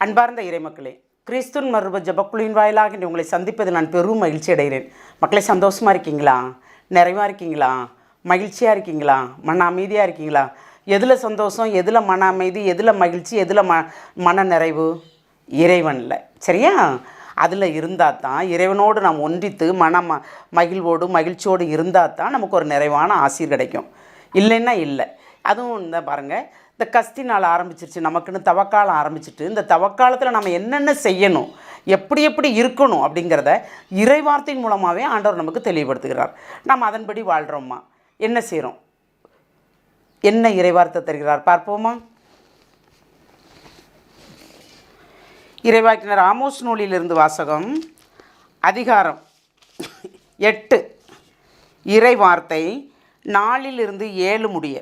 அன்பார்ந்த இறைமக்களே கிறிஸ்துன் மருப ஜபக்குழுவின் வாயிலாக இன்று உங்களை சந்திப்பது நான் பெரும் மகிழ்ச்சி அடைகிறேன். மக்களை சந்தோஷமாக இருக்கீங்களா? நிறைவாக இருக்கீங்களா? மகிழ்ச்சியாக இருக்கீங்களா? மன அமைதியாக இருக்கீங்களா? எதில் சந்தோஷம் எதில் மன அமைதி எதில் மகிழ்ச்சி எதில் ம மன நிறைவு? இறைவனில். சரியா? அதில் இருந்தால் தான் இறைவனோடு நாம் ஒன்றித்து மன ம மகிழ்வோடு மகிழ்ச்சியோடு இருந்தால் தான் நமக்கு ஒரு நிறைவான ஆசீர் கிடைக்கும். இல்லைன்னா இல்லை. அதுவும் இந்த பாருங்கள் இந்த கஸ்தி நாள் ஆரம்பிச்சிருச்சு நமக்குன்னு தவக்காலம் ஆரம்பிச்சிட்டு இந்த தவக்காலத்தில் நம்ம என்னென்ன செய்யணும் எப்படி எப்படி இருக்கணும் அப்படிங்கிறத இறைவார்த்தையின் மூலமாகவே ஆண்டவர் நமக்கு தெளிவுபடுத்துகிறார். நாம் அதன்படி வாழ்கிறோம்மா என்ன செய்கிறோம் என்ன இறைவார்த்தை தருகிறார்? பார்ப்போமா. இறைவாக்கினர் ஆமோஸ் நூலிலிருந்து வாசகம் அதிகாரம் எட்டு. இறைவார்த்தை நாளிலிருந்து ஏழு முடிய.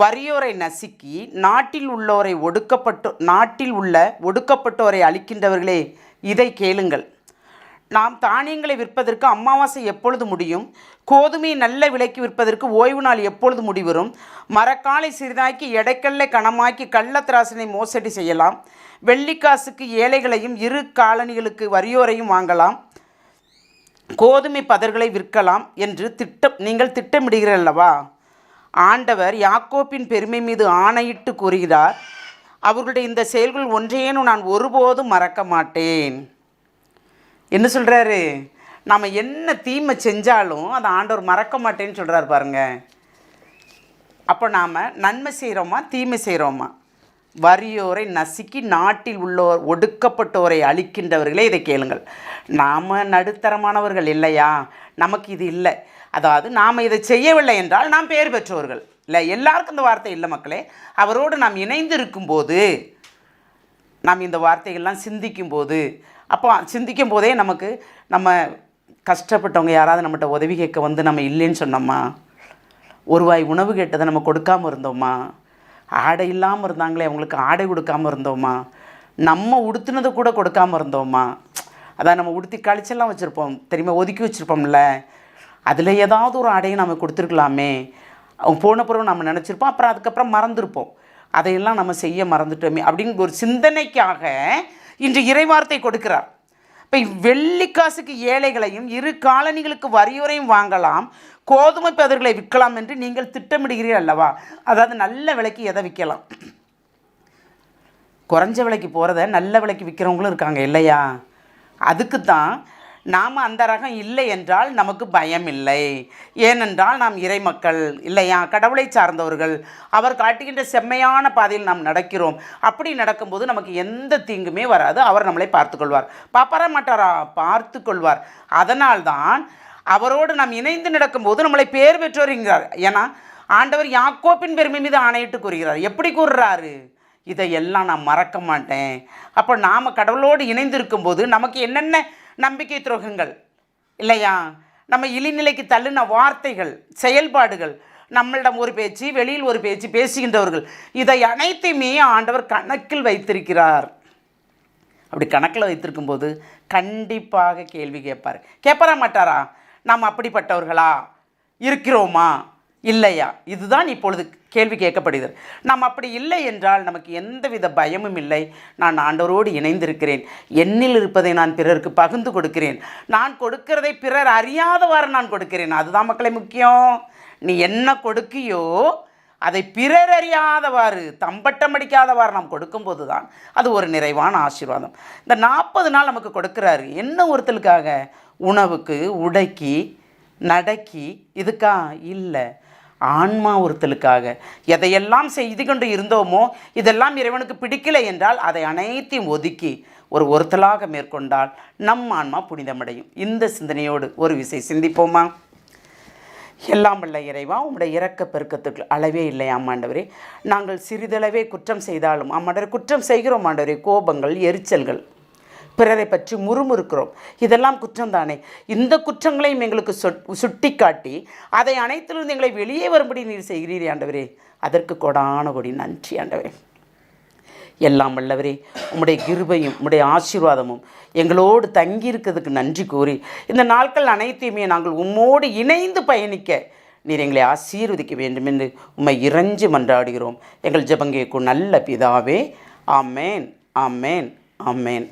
வறியோரை நசுக்கி நாட்டில் உள்ளோரை ஒடுக்கப்பட்டு நாட்டில் உள்ள ஒடுக்கப்பட்டோரை அழிக்கின்றவர்களே இதை கேளுங்கள். நாம் தானியங்களை விற்பதற்கு அமாவாசை எப்பொழுது முடியும்? கோதுமை நல்ல விலைக்கு விற்பதற்கு ஓய்வு நாள் எப்பொழுது முடிவரும்? மரக்காலை சிறிதாக்கி எடைக்கல்லை கணமாக்கி கள்ளத்திராசனை மோசடி செய்யலாம். வெள்ளிக்காசுக்கு ஏழைகளையும் இரு காலனிகளுக்கு வறியோரையும் வாங்கலாம். கோதுமை பதர்களை விற்கலாம் என்று திட்டம் நீங்கள் திட்டமிடுகிறீர்கள் அல்லவா? ஆண்டவர் யாக்கோப்பின் பெருமை மீது ஆணையிட்டு கூறுகிறார் அவர்களுடைய இந்த செயல்கள் ஒன்றையேனும் நான் ஒருபோதும் மறக்க மாட்டேன். என்ன சொல்கிறாரு நாம் என்ன தீமை செஞ்சாலும் அதை ஆண்டவர் மறக்க மாட்டேன்னு சொல்கிறார் பாருங்கள் அப்போ நாம் நன்மை செய்கிறோமா தீமை செய்கிறோமா வறியோரை நசுக்கி நாட்டில் உள்ளோர் ஒடுக்கப்பட்டோரை அழிக்கின்றவர்களே இதை கேளுங்கள். நாம் நடுத்தரமானவர்கள் இல்லையா? நமக்கு இது இல்லை. அதாவது நாம் இதை செய்யவில்லை என்றால் நாம் பெயர் பெற்றவர்கள் இல்லை எல்லாருக்கும் இந்த வார்த்தை இல்லை மக்களே. அவரோடு நாம் இணைந்து இருக்கும்போது நாம் இந்த வார்த்தைகள்லாம் சிந்திக்கும் போது அப்போ சிந்திக்கும் போதே நமக்கு நம்ம கஷ்டப்பட்டவங்க யாராவது நம்மகிட்ட உதவி கேட்க வந்து நம்ம இல்லைன்னு சொன்னோமா? ஒருவாய் உணவு கேட்டதை நம்ம கொடுக்காம இருந்தோமா? ஆடை இல்லாமல் இருந்தாங்களே அவங்களுக்கு ஆடை கொடுக்காம இருந்தோமா? நம்ம உடுத்துனதை கூட கொடுக்காம இருந்தோமா? அதான் நம்ம உடுத்தி கழிச்செல்லாம் வச்சுருப்போம். தெரியுமா? ஒதுக்கி வச்சுருப்போம்ல. அதில் ஏதாவது ஒரு ஆடையை நம்ம கொடுத்துருக்கலாமே. அவங்க போன பிறகு நம்ம நினச்சிருப்போம். அப்புறம் அதுக்கப்புறம் மறந்துருப்போம். அதையெல்லாம் நம்ம செய்ய மறந்துட்டோமே. அப்படிங்கிற ஒரு சிந்தனைக்காக இன்று இறைவார்த்தை கொடுக்கிறார். இப்போ வெள்ளிக்காசுக்கு ஏழைகளையும் இரு காலனிகளுக்கு வரியோரையும் வாங்கலாம். கோதுமை பதர்களை விற்கலாம் என்று நீங்கள் திட்டமிடுகிறீர்கள் அல்லவா? அதாவது நல்ல விலைக்கு எதை விற்கலாம்? குறைஞ்ச விலைக்கு போகிறத நல்ல விலைக்கு விற்கிறவங்களும் இருக்காங்க இல்லையா? அதுக்கு தான் நாம் அந்த ரகம் இல்லை என்றால் நமக்கு பயம் இல்லை. ஏனென்றால் நாம் இறைமக்கள் இல்லையா? கடவுளை சார்ந்தவர்கள். அவர் காட்டுகின்ற செம்மையான பாதையில் நாம் நடக்கிறோம். அப்படி நடக்கும்போது நமக்கு எந்த தீங்குமே வராது. அவர் நம்மளை பார்த்துக்கொள்வார். பாப்பாரா மாட்டாரா? பார்த்து கொள்வார் அதனால்தான் அவரோடு நாம் இணைந்து நடக்கும்போது நம்மளை பேர் பெற்றோருங்கிறார் ஏன்னா ஆண்டவர் யாக்கோப்பின் பெருமை மீது ஆணையிட்டு கூறுகிறார். எப்படி கூறுறாரு? இதையெல்லாம் நான் மறக்க மாட்டேன். அப்போ நாம் கடவுளோடு இணைந்து இருக்கும்போது நமக்கு என்னென்ன நம்பிக்கை துரோகங்கள் இல்லையா? நம்ம இழிநிலைக்கு தள்ளின வார்த்தைகள் செயல்பாடுகள் நம்மளிடம் ஒரு பேச்சு வெளியில் ஒரு பேச்சு பேசுகின்றவர்கள் இதை அனைத்தையுமே ஆண்டவர் கணக்கில் வைத்திருக்கிறார். அப்படி கணக்கில் வைத்திருக்கும் போது கண்டிப்பாக கேள்வி கேட்பார். கேட்பாரா மாட்டாரா? நாம் அப்படிப்பட்டவர்களா? இருக்கிறோமா? இல்லையா? இதுதான் இப்பொழுது கேள்வி கேட்கப்படுகிறது. நாம் அப்படி இல்லை என்றால் நமக்கு எந்தவித பயமும் இல்லை. நான் ஆண்டவரோடு இணைந்திருக்கிறேன். என்னில் இருப்பதை நான் பிறருக்கு பகிர்ந்து கொடுக்கிறேன். நான் கொடுக்கிறதை பிறர் அறியாதவாறு நான் கொடுக்கிறேன். அதுதான் மக்களை முக்கியம். நீ என்ன கொடுக்கியோ அதை பிறர் அறியாதவாறு தம்பட்டம் அடிக்காதவாறு நாம் கொடுக்கும்போது தான் அது ஒரு நிறைவான ஆசீர்வாதம். இந்த நாற்பது நாள் நமக்கு கொடுக்குறாரு. என்ன ஒருத்தலுக்காக உணவுக்கு உடைக்கி நடக்கி இதுக்கா? இல்லை. ஆன்மா ஒருத்தலுக்காக. எதையெல்லாம் செய்து கொண்டு இருந்தோமோ இதெல்லாம் இறைவனுக்கு பிடிக்கலை என்றால் அதை அனைத்தையும் ஒதுக்கி ஒரு ஒருத்தலாக மேற்கொண்டால் நம் ஆன்மா புனிதமடையும். இந்த சிந்தனையோடு ஒரு விசை சிந்திப்போமா? எல்லாம் வல்ல இறைவா உம்முடைய இறக்க பெருக்கத்துக்கு அளவே இல்லை ஆமாண்டவரே நாங்கள் சிறிதளவே குற்றம் செய்தாலும் ஆமாண்டவரே குற்றம் செய்கிறோம் ஆண்டவரே. கோபங்கள் எரிச்சல்கள் பிறரை பற்றி முறுமுறுக்கிறோம். இதெல்லாம் குற்றம் தானே இந்த குற்றங்களையும் எங்களுக்கு சுட்டி காட்டி அதை அனைத்திலிருந்து எங்களை வெளியே வரும்படி நீர் செய்கிறீரே ஆண்டவரே. அதற்கு கொடான கொடி நன்றி ஆண்டவரே. எல்லாம் வல்லவரே உம்முடைய கிருபையும் உம்முடைய ஆசீர்வாதமும் எங்களோடு தங்கி இருக்கிறதுக்கு நன்றி கூறி இந்த நாட்கள் அனைத்தையுமே நாங்கள் உம்மோடு இணைந்து பயணிக்க நீர் எங்களை ஆசீர்வதிக்க வேண்டும் என்று உம்மை இறைஞ்சு மன்றாடுகிறோம். எங்கள் ஜெபங்கேக்கும் நல்ல பிதாவே ஆமேன் ஆமேன் ஆமேன்.